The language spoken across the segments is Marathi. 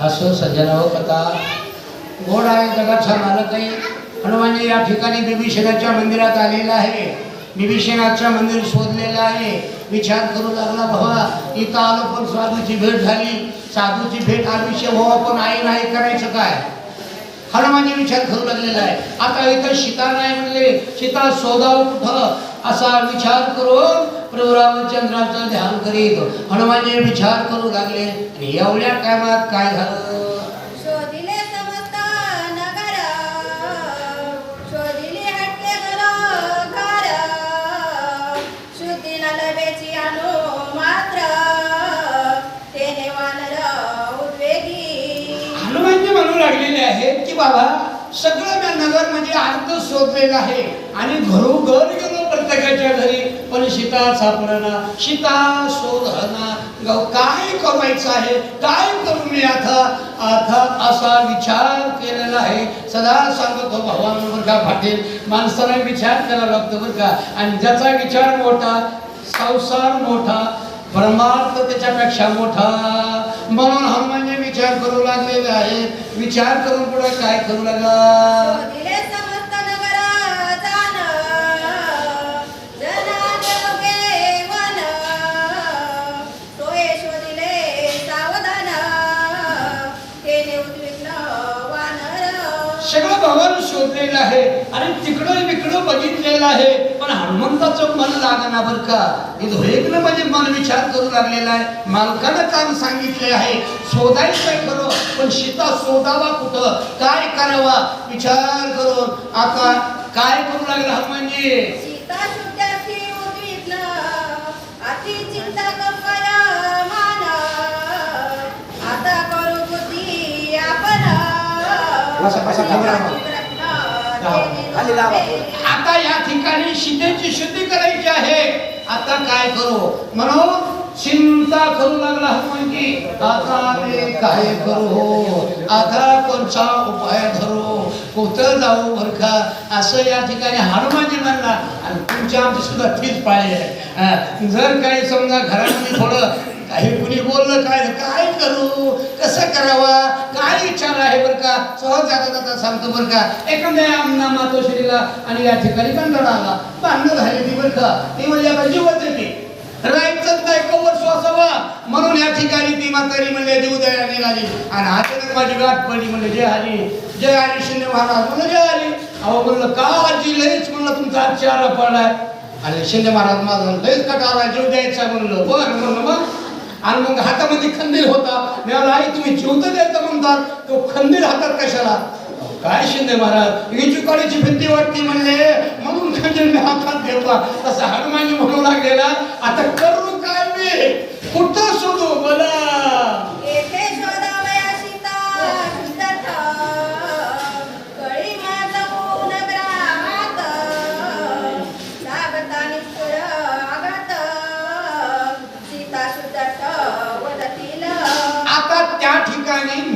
असं सज्जनाव कथा हो गोड आहे जगाचा मालकही हनुमानजी या ठिकाणी बिभीषणाच्या मंदिरात आलेला आहे. बिभीषणाचं मंदिर शोधलेलं आहे. विचार करू लागला भावा इथं आलो पण साधूची भेट झाली. साधूची भेट आयुष्य व्हावं पण आई नाही करायचं काय? हनुमानजी विचार करू लागलेला आहे. आता इथं सीता नाही म्हणले. सीता शोधाव कुठं? असा विचार करून प्रभू रामचंद्राचं ध्यान करीत हनुमानजी विचार करू लागले आणि एवढ्या टायमात काय झालं? बाबा सगळं मी नगर म्हणजे अर्थ शोधलेलं आहे आणि घरोघर प्रत्येकाच्या घरी पण शिता सापडना शिता शोधना. गाव काय करायचं आहे? काय करू मी आता? आता असा विचार केलेला आहे. सदा सांगतो भगवान बरं का पाटील माणसाला विचार करावा लागतो बरं का. आणि ज्याचा विचार मोठा संसार मोठा परमार्थ त्याच्यापेक्षा मोठा. म्हणून हनुमानजी म्हणजे विचार करू लागलेले आहेत. विचार करून पुढे काय करू लागला? शोधलेलं आहे. आणि तिकडं तिकडं बघितलेलं आहे. पण हनुमंताचं मन लागना बरं का? इथं म्हणजे मन विचार करू लागलेला आहे. मालकानं काम सांगितले आहे. शोधायचं आहे खरं पण सीता शोधावा कुठं? काय करावा? विचार करून. आता काय करू लागला हनुमानजी? सीता शुद्धार्थी उद्विग्न आता या ठिकाणी सीतेची शुद्धी करायची आहे. आता काय करू? म्हणून चिंता करू लागला हनुमान की आता मी काय करू? आता कोणचा उपाय धरू? कुठं जाऊ बर का? असं या ठिकाणी हनुमानजी म्हणला. आणि तुमच्या आमची सुद्धा तीच पाळली आहे. जर काही समजा घरामध्ये थोडं काही कुणी बोललं काय काय करू? कसं करावा? काय विचार आहे बरं का? सहज जाता जाता सांगतो बरं का एखाद्या आमना मातोश्रीला आणि या ठिकाणी कंटाळा आला. भांडणं झाली ती बरं का. ती म्हणजे आपण जीवच येते राहायचंच नाही कवर श्वासावा म्हणून या ठिकाणी ती म्हातारी म्हणले देऊ दया निघाली. आणि अचानक माझी गाठ पडली म्हणले जय हरी. जय हरी शिंदे महाराज. म्हणलं जय हरी. अहो म्हणलं का आजी लईच म्हणलं तुमचा आजची आरा पडलाय. आणि शिंदे महाराज माझा लईच कटाळा जीव द्यायचा म्हणलं. बर म्हणलं मग? आणि मग हातामध्ये खंदील होता. मी आई तुम्ही जीव तर द्यायचा म्हणतात. तो खंदील हातात कशाला? काय शिंदे महाराज? विचुकाळीची भीती वाटते म्हणले. म्हणून म्हणजे खंदील हातात घेतला. तसा हनुमानी म्हणू लागलेला आता करू काय मी? कुठं शोधू मला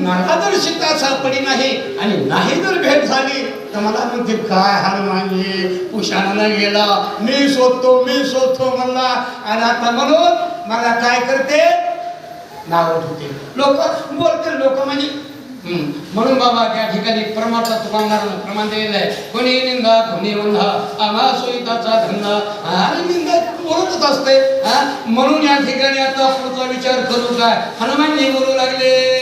मला जर सीता सापडी नाही. आणि नाही जर भेट झाली तर मला म्हणते काय हनुमानजी उशाणानं गेला. मी शोधतो मी शोधतो म्हणला. आणि आता म्हणून मला काय करते? नाव ठेवते. लोक बोलते लोक म्हणजे म्हणून बाबा त्या ठिकाणी परमार्थ तुकांनारानं प्रमाण दिलेलं आहे. कोणी निंदा कोणी वंधा आम्हा सोयीताचा धंदा. आणि निंदा बोलतच असते. हा? म्हणून या ठिकाणी आता पुढचा विचार करू काय? हनुमानजी बोलू लागले.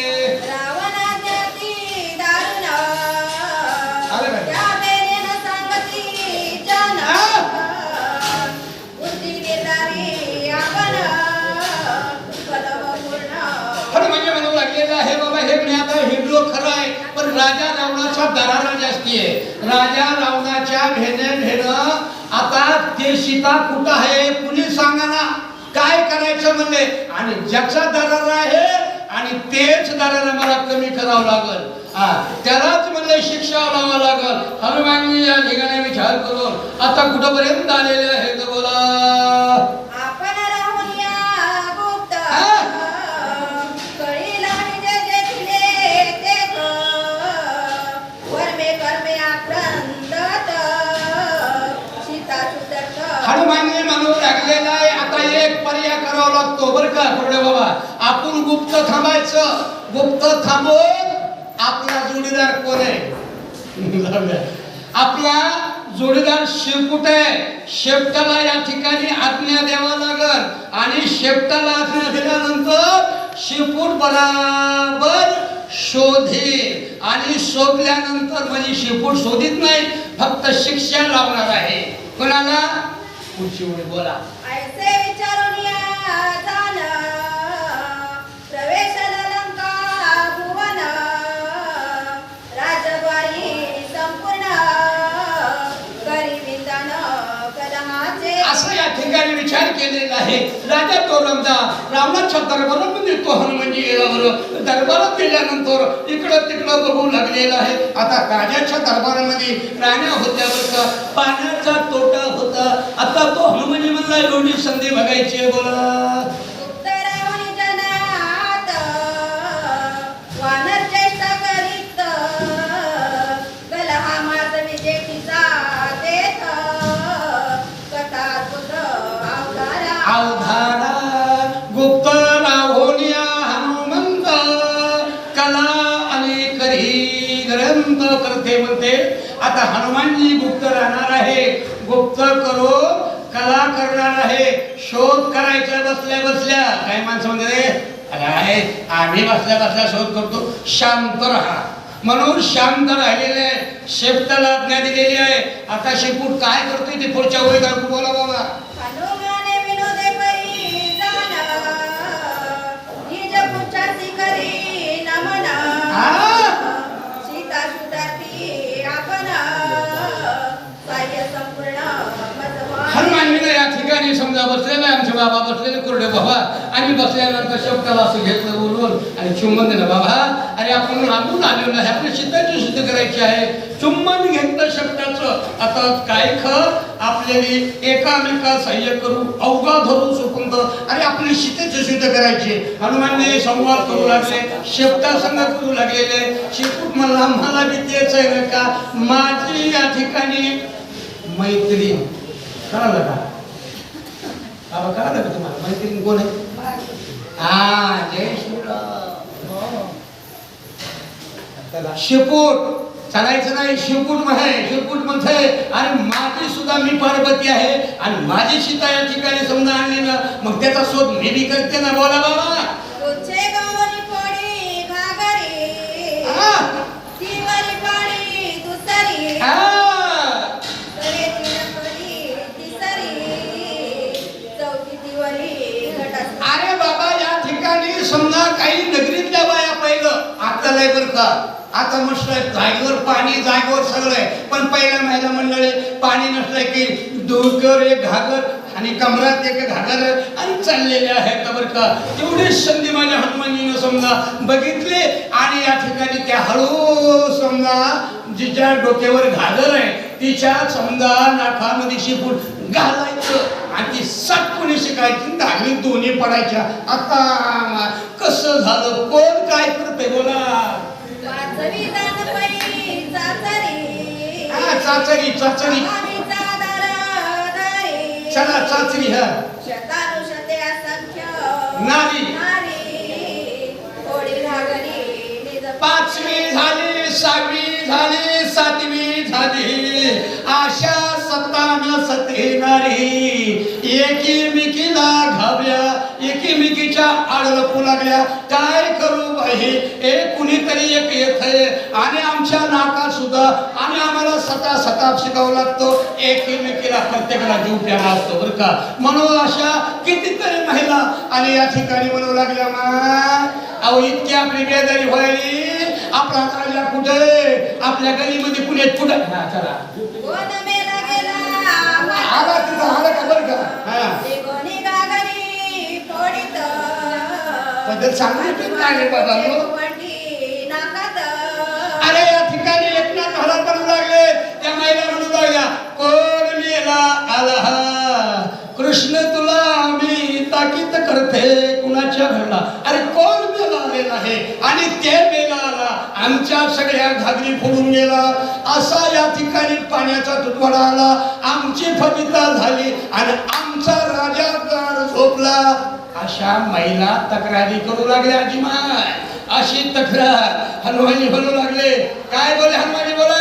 हिंदू खरं आहे. पण राजा रावणाचा दरारा जास्ती आहे. राजा रावणाच्या भेणे भेणं आता ते सीता कुठं आहे कुणी सांगा ना काय करायचं म्हणले? आणि ज्याचा दरारा आहे आणि तेच दरारा मला कमी करावं लागल. हा त्यालाच म्हणले शिक्षा लावा लागल. हनुमानजी या ठिकाणी विचार करून आता कुठंपर्यंत आलेले आहेत बोला. करावा लागतो बरं का कुठे बाबा? आपण गुप्त थांबायचं. गुप्त थांबून आपला जोडीदार कोण आहे? आपला जोडीदार शेपूट आहे? शेपटाला या ठिकाणी आज्ञा द्यावा लागल. आणि शेपटाला आज्ञा दिल्यानंतर शेपूट बराबर शोधे आणि शोधल्यानंतर म्हणजे शेपूट शोधित नाही फक्त शिक्षा लावणार आहे. कोणाला? पुढची बोला. ऐसे विचारून या प्रवेशाला असं या ठिकाणी विचार केलेला आहे. राजा तो रमदा रावणाच्या दरबारामध्ये तो हनुमानजी दरबारात गेल्यानंतर इकडं तिकडं बघू लागलेला आहे. आता राजाच्या दरबारामध्ये राण्या होत्या पाण्याचा तोटा आता तो हनुमानजी म्हणला एवढी संधी बघायची बोला. करते म्हणते. आता हनुमानजी गुप्त राहणार आहे गुप्त करो कला करणार आहे. शोध करायचा बसल्या बसल्या काही माणसं म्हणते अरे आम्ही बसल्या बसल्या शोध करतो. शांत राहा. म्हणून शांत राहिलेले शेपटाला आज्ञा दिलेली आहे. आता शेपूट काय करतोय ते पुढच्या वेळी काय बोला बाबा. हनुमाने ठिकाणी समजा बसलेला आहे आमचे बाबा बसलेले कुरडे बाबा आणि बसल्यानंतर शेवटाला असं घेतलं बोलून आणि चुंबन दिलं बाबा अरे आपण आणून आलेलो आहे आपल्या चित्ताची शुद्ध करायची आहे. चुंबन घेतलं शब्दाचं आता काय ख आपल्याला एकामेका सहाय्य करू अवघा धरून सुकुंत आणि आपली शितेची शुद्ध करायची हनुमानने संवाद करू लागले शेवटा संघ करू लागलेले शेपूट मला मला बी तेच आहे का? माझी या ठिकाणी मैत्री. कळालं का? बाबा कळालं का तुम्हाला मैत्रीण कोण आहे हा जय श्रीराम शेपूट चालायचं नाही शिवकूट म्हणे शिवकूट म्हणते आणि माझी सुद्धा मी पार्वती आहे आणि माझी सीता या ठिकाणी समजा आणली ना मग त्याचा शोध मी बी करते ना बोला बाबा काही नगरीतल्या बाया पहिलं आता लय बरं का? आता मस्त जागेवर पाणी जागेवर सगळं आहे. पण पहिल्या महिला मंडळी पाणी नसलं की डोकर एक घागर आणि कमरात एक घागर आणि चाललेले आहेत बरं का? एवढी संधी माझ्या हनुमानजीनं समजा. बघितले? आणि या ठिकाणी त्या हळू समजा जिच्या डोक्यावर घागर आहे तिच्या समजा नाकामध्ये शिपूट घालायचं. आणि ती सटकुणी शिकायची धागरी दोन्ही पडायच्या. आता झालं. कोण काय करते बोला. चाचरी. दारादारी चला चाचणी हा. नारी. पाचवी झाली सहावी झाली सातवी झाली. आशा सत्तान सतेनारी एकीमेकीला घाव्या एकीमेकीच्या आडलपू लागल्या. काय करू बाई? ए कुणीतरी एक येत आणि आमच्या नाका सुद्धा. आणि आम्हाला सता सताप शिकावं लागतो. एकीमेकीला प्रत्येकाला जीव प्यारा असतो बरं का? म्हणून अशा कितीतरी महिला आणि या ठिकाणी म्हणू लागल्या मा अहो इतकी आपली बेदारी व्हायली. आपला राजा कुठे? आपल्या गलीमध्ये पुण्यात कुठे? हा चला. आला तिथं आला का बरं का? हा. पद्धत चांगली अरे या ठिकाणी एकनाथ महाराज बनू लागले. त्या महिला म्हणू लागल्या कोण मेला आला हा? कृष्ण तुला आम्ही ताकीद करते कुणाच्या घरला. अरे कोण मेला आलेला आहे? आणि ते मेला आमच्या सगळ्या घागरी फोडून गेला. असा या ठिकाणी पाण्याचा तुटवडा आला. आमची फविता झाली आणि आमचा राजा झोपला. अशा महिला तक्रारी करू लागल्या अजिमाय अशी तक्रार हनुमानी बोलू लागले. काय बोले हनुमानी बोला?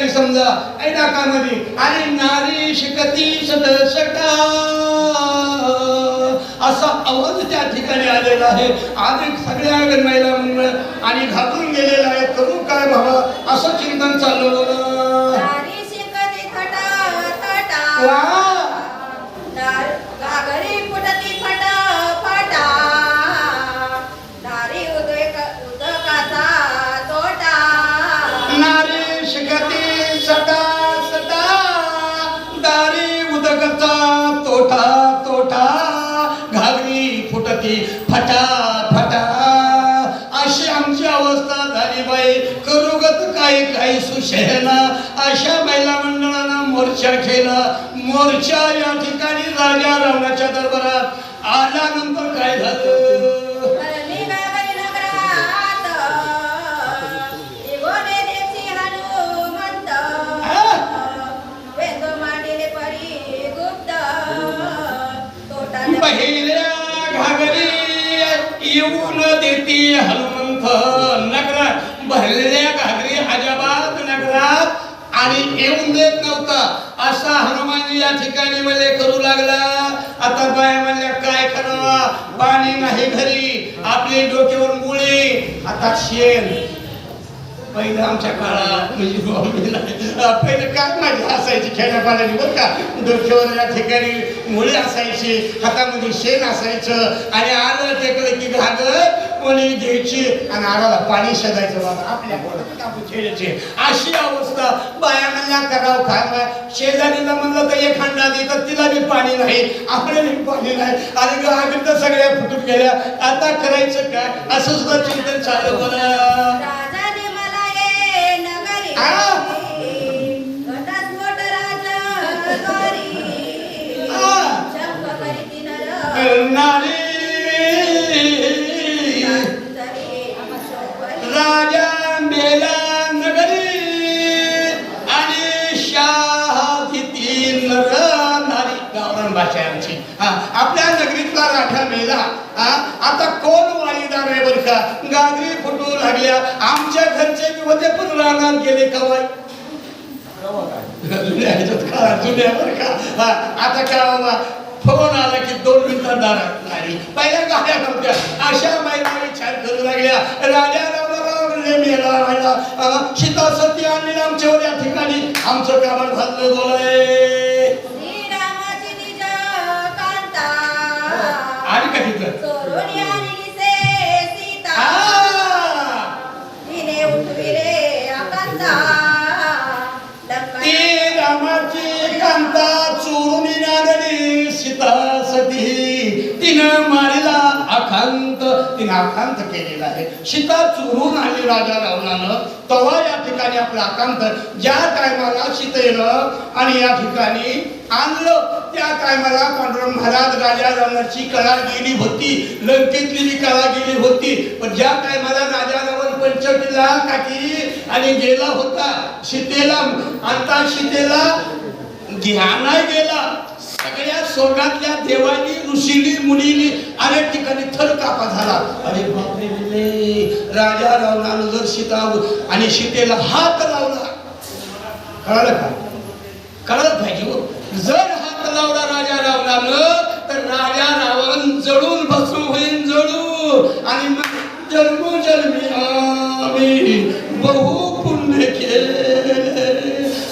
ठिकाणी समजा ऐकामध्ये आणि नारी शिकती सदसटा. असा आवाज त्या ठिकाणी आलेला आहे. आणि सगळ्या महिला मंडळ आणि घाबरून गेलेला आहे. करू काय भावा? असं चिंतन थटा वा. फुटती फटा फटा. अशी आमची अवस्था झाली बाई. करुगत काही काही सुशेना अशा महिला मंडळानं मोर्चा केला. मोर्चा या ठिकाणी राजा रावणाच्या दरबारात आल्यानंतर काय झालं? घागरी येऊन देती हनुमंत नगरात. भरलेल्या घागरी अजाबाद नगरात. आणि येऊन देत नव्हता. असा हनुमान या ठिकाणी मध्ये करू लागला. आता बाय म्हणल्या काय करावा? पाणी नाही घरी. आपली डोक्यावर मुळे. आता शेण पहिलं आमच्या काळात म्हणजे पहिलं काय माझी असायची खेड्या पाण्याची बरं का. डोक्यावर या ठिकाणी मुळे असायची हातामध्ये शेण असायचं आणि आलं टेकलं की घागर कोणी घ्यायची आणि आराला पाणी शोधायचं बाबा. आपल्या बोलत आपण खेळायचे. अशी अवस्था. बाया म्हणल्या करावं काय शेजारीला म्हणलं तर एक हंडा दे तर तिला बी पाणी नाही. आपल्याला पाणी नाही. आणि घागर तर सगळ्या फुटून गेल्या. आता करायचं काय? असं सुद्धा चिंतन चालू बरं आपल्या नगरीतला राठा मेला हा आता कोण वालीदार आहे बर का? गागरी फुटू लागल्या. आमच्या घरचे रानात गेले कवाय जुन्या ह्याच्यात का? हा आता काय बाबा? फोन आला की दोन मिनिटात दारात नाही. पहिल्या गाड्या नव्हत्या. अशा महिला छान करू लागल्या. राजा मेला राहिला सीता आणि आमच्यावर या ठिकाणी. आमचं कामात झालं बोलाय रामाची कांता चोरून आणली सीता सती तिनं मारला अखांत तिनं अखांत केलेला आहे. सीता चोरून आली राजा रावणानं. तेव्हा या ठिकाणी आपला अखांत ज्या टायमाला सीतेनं आणि या ठिकाणी आणलं त्या टायमाला पांडुरंग महाराज राजा रावणाची कला गेली होती. लंकेतली कला गेली होती. पण ज्या टायमाला राजा रावण पंचमीला काकी आणि गेला होता सीतेला. आता सीतेला ध्यानाय गेला. सगळ्या स्वर्गातल्या देवानी ऋषीनी मुलीनी अनेक ठिकाणी थर कापा झाला. अरे बापरे म्हणले राजा रावणानं जर सीता आणि सीतेला हात लावला. कळलं का? कळलं पाहिजे हो. जर हात लावला राजा रावणानं तर राजा रावण जळून भस्म होईल जळू. आणि मग जन्मोजन्मी आम्ही बहु पुण्य केले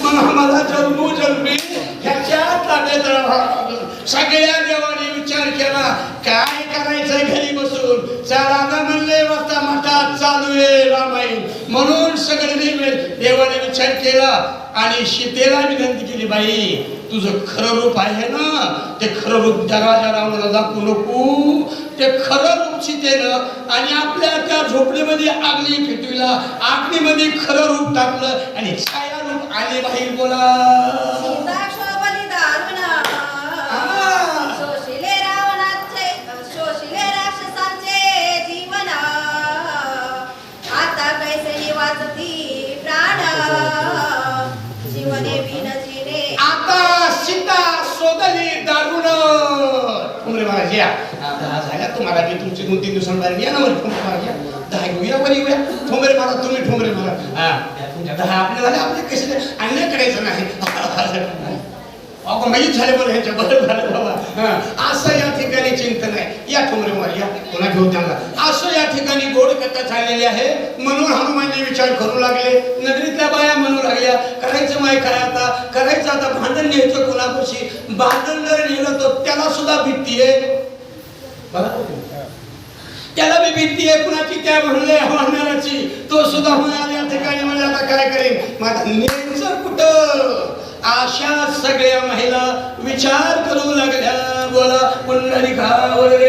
म्हणून आम्हाला जन्मोजन्मी ह्याच्या ताब्यात राहावं. सगळ्या देवाने विचार केला काय करायचंय घरी बसून चला ना म्हणले वाजता मठात चालू आहे रामायण म्हणून सगळे देवाने विचार केला आणि सीतेला विनंती केली बाई तुझं खरं रूप आहे ना ते खरं रूप जगाच्या राजा रावणाला दाखवू नको. ते खरं रूप सीतेनं आणि आपल्या त्या झोपडीमध्ये आगली फिटविला. आगलीमध्ये खरं रूप टाकलं आणि छाया रूप आले बाहेर बोला ठोंबरे महाराज दहा झाल्या. तुम्हाला मी तुमची दोन तीन दिवसांबाहेर या ना मला ठोंबरे महाराज घ्या दहा घेऊया वर येऊया. ठोंबरे मारा तुम्ही ठोंबरे मारा. हा तुमच्या दहा आपले झाले आपले कसे ते अन्याय करायचं नाही. अगो माहीत झाले बरं ह्याच्या बरं झालं बाबा. असं या ठिकाणी चिंतन आहे. या ठोंबरे महाराज या. पुन्हा घेऊ त्यांना. असं या ठिकाणी गोड कथा झालेली आहे. म्हणून हनुमानजी विचार करू लागले. नगरीतल्या बाया म्हणू लागल्या करायचं माय काय आता? करायचं आता भांडण न्यायचं कोणापाशी भांडण जर नेलं तर त्याला सुद्धा भीती आहे. त्याला मी भीती आहे कुणाची त्या म्हणले म्हणणाराची तो सुद्धा म्हणाल या ठिकाणी म्हणजे आता काय करेन? माझा नेमचं कुठं? अशा सगळ्या महिला विचार करू लागल्या. बोला पुंडलिकावर रे